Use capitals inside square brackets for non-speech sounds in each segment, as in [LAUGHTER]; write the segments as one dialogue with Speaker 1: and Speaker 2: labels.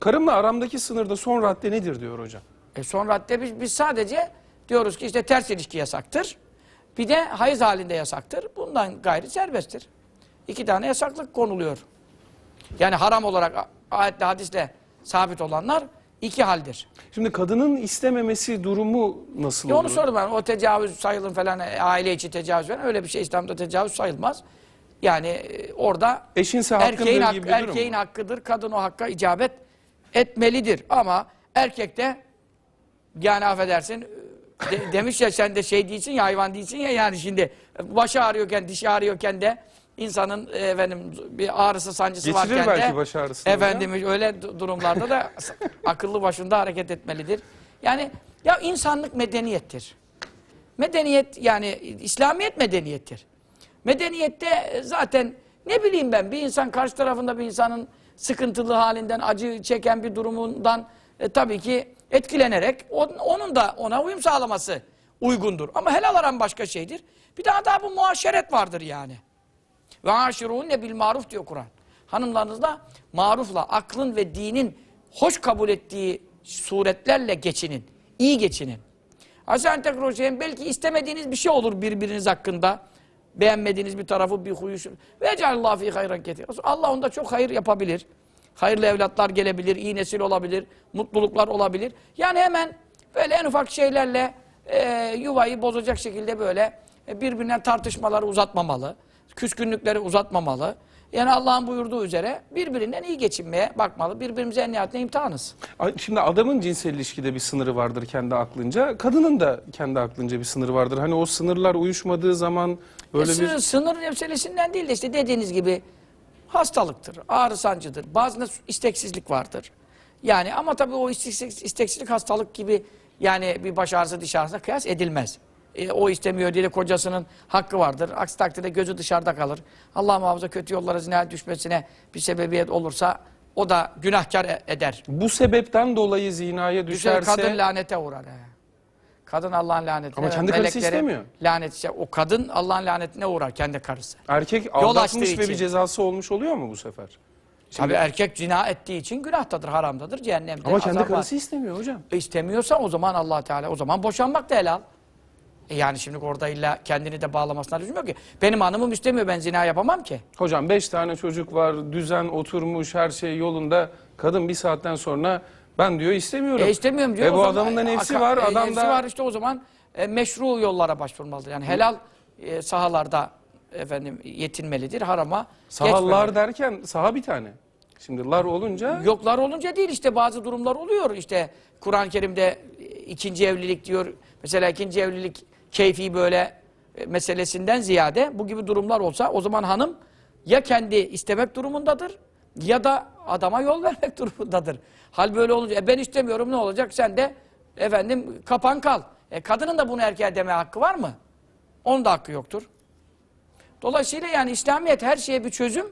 Speaker 1: Karımla aramdaki sınırda son radde nedir diyor hocam.
Speaker 2: E son radde biz, biz sadece diyoruz ki işte ters ilişki yasaktır. Bir de hayız halinde yasaktır. Bundan gayri serbesttir. İki tane yasaklık konuluyor. Yani haram olarak ayetle hadisle sabit olanlar iki haldir.
Speaker 1: Şimdi kadının istememesi durumu nasıl
Speaker 2: Ya
Speaker 1: olur?
Speaker 2: onu sordum ben. O tecavüz sayılır falan, e, aile içi tecavüz falan. Öyle bir şey İslam'da tecavüz sayılmaz. Yani e, orada
Speaker 1: Eşinse
Speaker 2: erkeğin, hak-
Speaker 1: gibi
Speaker 2: erkeğin hakkıdır. Kadın o hakka icabet etmelidir. Ama erkek de yani affedersin de- demiş ya sen de şey değilsin ya hayvan değilsin ya yani şimdi başı ağrıyorken dişi ağrıyorken de insanın e, efendim bir ağrısı sancısı
Speaker 1: Geçirir
Speaker 2: varken
Speaker 1: belki
Speaker 2: de
Speaker 1: baş ağrısını
Speaker 2: efendim öyle du- durumlarda da akıllı başında hareket etmelidir. Yani ya insanlık medeniyettir. Medeniyet yani İslamiyet medeniyettir. Medeniyette zaten ne bileyim ben bir insan karşı tarafında bir insanın sıkıntılı halinden acı çeken bir durumundan e, tabii ki etkilenerek on- onun da ona uyum sağlaması uygundur. Ama helal aran başka şeydir. Bir daha daha bu muaşeret vardır yani. Ve aşirûne bil maruf diyor Kur'an. Hanımlarınızla marufla, aklın ve dinin hoş kabul ettiği suretlerle geçinin. iyi geçinin. Hasan tekrar belki istemediğiniz bir şey olur birbiriniz hakkında. Beğenmediğiniz bir tarafı, bir huyu. Ve cealallahu fi hayran ketir. Allah onda çok hayır yapabilir. Hayırlı evlatlar gelebilir, iyi nesil olabilir, mutluluklar olabilir. Yani hemen böyle en ufak şeylerle e, yuvayı bozacak şekilde böyle e, birbirinden tartışmaları uzatmamalı. Küskünlükleri uzatmamalı. Yani Allah'ın buyurduğu üzere birbirinden iyi geçinmeye bakmalı. Birbirimize en nihayetinde imtihanız.
Speaker 1: Şimdi adamın cinsel ilişkide bir sınırı vardır kendi aklınca. Kadının da kendi aklınca bir sınırı vardır. Hani o sınırlar uyuşmadığı zaman böyle
Speaker 2: E,
Speaker 1: bir...
Speaker 2: sınır meselesinden değil de işte dediğiniz gibi hastalıktır, ağrı sancıdır. Bazında isteksizlik vardır. Yani ama tabii o isteksizlik, isteksizlik hastalık gibi yani bir baş ağrısı diş ağrısına kıyas edilmez. E, o istemiyor diye kocasının hakkı vardır. Aksi takdirde gözü dışarıda kalır. Allah muhafaza kötü yollara zinaya düşmesine bir sebebiyet olursa o da günahkar e- eder.
Speaker 1: Bu sebepten dolayı zinaya
Speaker 2: Düşer
Speaker 1: düşerse...
Speaker 2: kadın lanete uğrar. he. Kadın Allah'ın lanetine.
Speaker 1: Ama kendi karısı istemiyor.
Speaker 2: Lanet, işte o kadın Allah'ın lanetine uğrar kendi karısı.
Speaker 1: Erkek aldatmış ve bir
Speaker 2: için.
Speaker 1: cezası olmuş oluyor mu bu sefer?
Speaker 2: Tabii erkek zina ettiği için günahtadır, haramdadır, cehennemde.
Speaker 1: Ama kendi
Speaker 2: var.
Speaker 1: karısı istemiyor hocam.
Speaker 2: E, istemiyorsa o zaman allah Teala o zaman boşanmak da helal. E yani şimdi orada illa kendini de bağlamasına lüzum yok ki. Benim hanımım istemiyor ben zina yapamam ki.
Speaker 1: Hocam beş tane çocuk var, düzen oturmuş, her şey yolunda. Kadın bir saatten sonra ben diyor istemiyorum.
Speaker 2: E istemiyorum diyor.
Speaker 1: E bu adamın da nefsi var,
Speaker 2: e,
Speaker 1: adam
Speaker 2: nefsi
Speaker 1: da...
Speaker 2: var işte o zaman e, meşru yollara başvurmalıdır. Yani helal e, sahalarda efendim yetinmelidir, harama
Speaker 1: Sahallar
Speaker 2: geçmemeli.
Speaker 1: derken saha bir tane. Şimdi lar olunca
Speaker 2: Yoklar olunca değil işte bazı durumlar oluyor. İşte Kur'an-ı Kerim'de ikinci evlilik diyor. Mesela ikinci evlilik keyfi böyle e, meselesinden ziyade bu gibi durumlar olsa o zaman hanım ya kendi istemek durumundadır ya da adama yol [LAUGHS] vermek durumundadır. Hal böyle olunca e ben istemiyorum ne olacak sen de efendim kapan kal. E kadının da bunu erkeğe deme hakkı var mı? Onun da hakkı yoktur. Dolayısıyla yani İslamiyet her şeye bir çözüm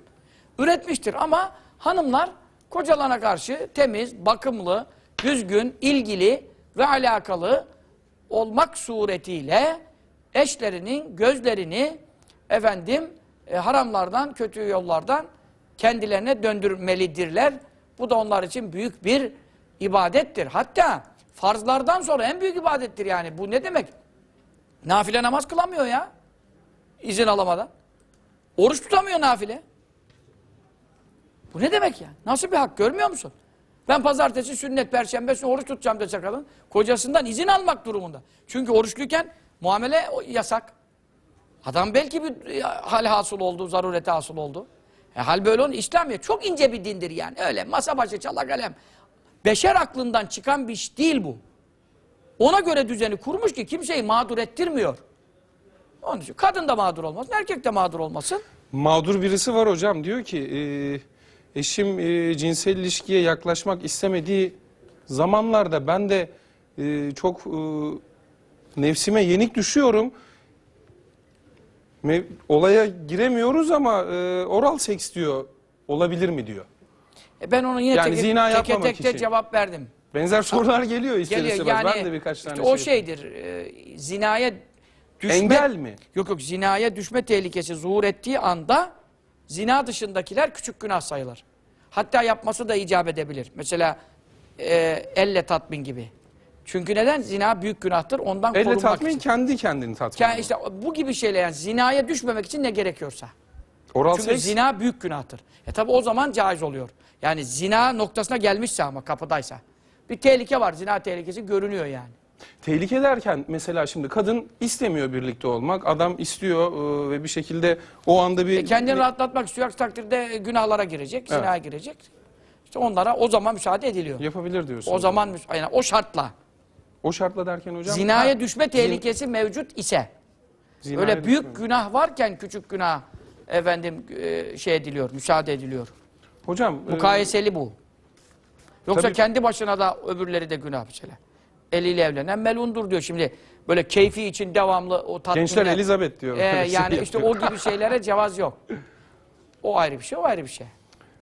Speaker 2: üretmiştir. Ama hanımlar kocalarına karşı temiz, bakımlı, düzgün, ilgili ve alakalı olmak suretiyle eşlerinin gözlerini efendim e, haramlardan, kötü yollardan kendilerine döndürmelidirler. Bu da onlar için büyük bir ibadettir. Hatta farzlardan sonra en büyük ibadettir yani. Bu ne demek? Nafile namaz kılamıyor ya. İzin alamadan. Oruç tutamıyor nafile. Bu ne demek ya? Nasıl bir hak görmüyor musun? Ben pazartesi, sünnet, perşembe günü oruç tutacağım dese kadın kocasından izin almak durumunda. Çünkü oruçluyken muamele yasak. Adam belki bir e, hal hasıl oldu, zarurete hasıl oldu. E, hal böyle onun İslamiyet çok ince bir dindir yani. Öyle masa başı çala kalem. Beşer aklından çıkan bir iş değil bu. Ona göre düzeni kurmuş ki kimseyi mağdur ettirmiyor. Onun için kadın da mağdur olmasın, erkek de mağdur olmasın.
Speaker 1: mağdur birisi var hocam. Diyor ki e, eşim e, cinsel ilişkiye yaklaşmak istemediği zamanlarda ben de e, çok e, nefsime yenik düşüyorum. Me- olaya giremiyoruz ama e, oral seks diyor. Olabilir mi diyor.
Speaker 2: E ben onu yine
Speaker 1: Yani
Speaker 2: teke,
Speaker 1: zina
Speaker 2: teke tekte
Speaker 1: için.
Speaker 2: cevap verdim.
Speaker 1: Benzer sorular geliyor ister
Speaker 2: Geliyor
Speaker 1: istemez.
Speaker 2: yani
Speaker 1: ben de birkaç
Speaker 2: işte
Speaker 1: tane
Speaker 2: o
Speaker 1: şey
Speaker 2: şeydir. e, zinaya düşme
Speaker 1: Engel mi?
Speaker 2: Yok yok zinaya düşme tehlikesi zuhur ettiği anda zina dışındakiler küçük günah sayılır. Hatta yapması da icap edebilir. Mesela e, elle tatmin gibi. Çünkü neden? Zina büyük günahtır. Ondan
Speaker 1: Elle
Speaker 2: korunmak
Speaker 1: tatmin
Speaker 2: için.
Speaker 1: kendi kendini tatmin.
Speaker 2: Yani işte bu gibi şeyler yani zinaya düşmemek için ne gerekiyorsa.
Speaker 1: Oral
Speaker 2: Çünkü
Speaker 1: seks
Speaker 2: zina büyük günahtır. E tabi o zaman caiz oluyor. Yani zina noktasına gelmişse ama kapıdaysa. Bir tehlike var. Zina tehlikesi görünüyor yani.
Speaker 1: Tehlike derken mesela şimdi kadın istemiyor birlikte olmak. Adam istiyor e, ve bir şekilde o anda bir
Speaker 2: E kendini rahatlatmak istiyor. Aksi takdirde günahlara girecek,
Speaker 1: Evet.
Speaker 2: zinaya girecek. İşte onlara o zaman müsaade ediliyor.
Speaker 1: yapabilir diyorsun.
Speaker 2: O zaman yani o şartla
Speaker 1: o şartla derken hocam
Speaker 2: zinaya
Speaker 1: Ha,
Speaker 2: düşme tehlikesi mevcut ise
Speaker 1: zinaya
Speaker 2: öyle büyük
Speaker 1: düşme.
Speaker 2: günah varken küçük günah efendim e, şey ediliyor, müsaade ediliyor.
Speaker 1: Hocam e,
Speaker 2: Mukayeseli bu. Yoksa
Speaker 1: Tabii-
Speaker 2: kendi başına da öbürleri de günah mesela. Eliyle evlenen melundur diyor şimdi. Böyle keyfi için devamlı o tatminle.
Speaker 1: gençler Elizabeth diyor. Şey
Speaker 2: yani işte o gibi şeylere cevaz yok. O ayrı bir şey, o ayrı bir şey.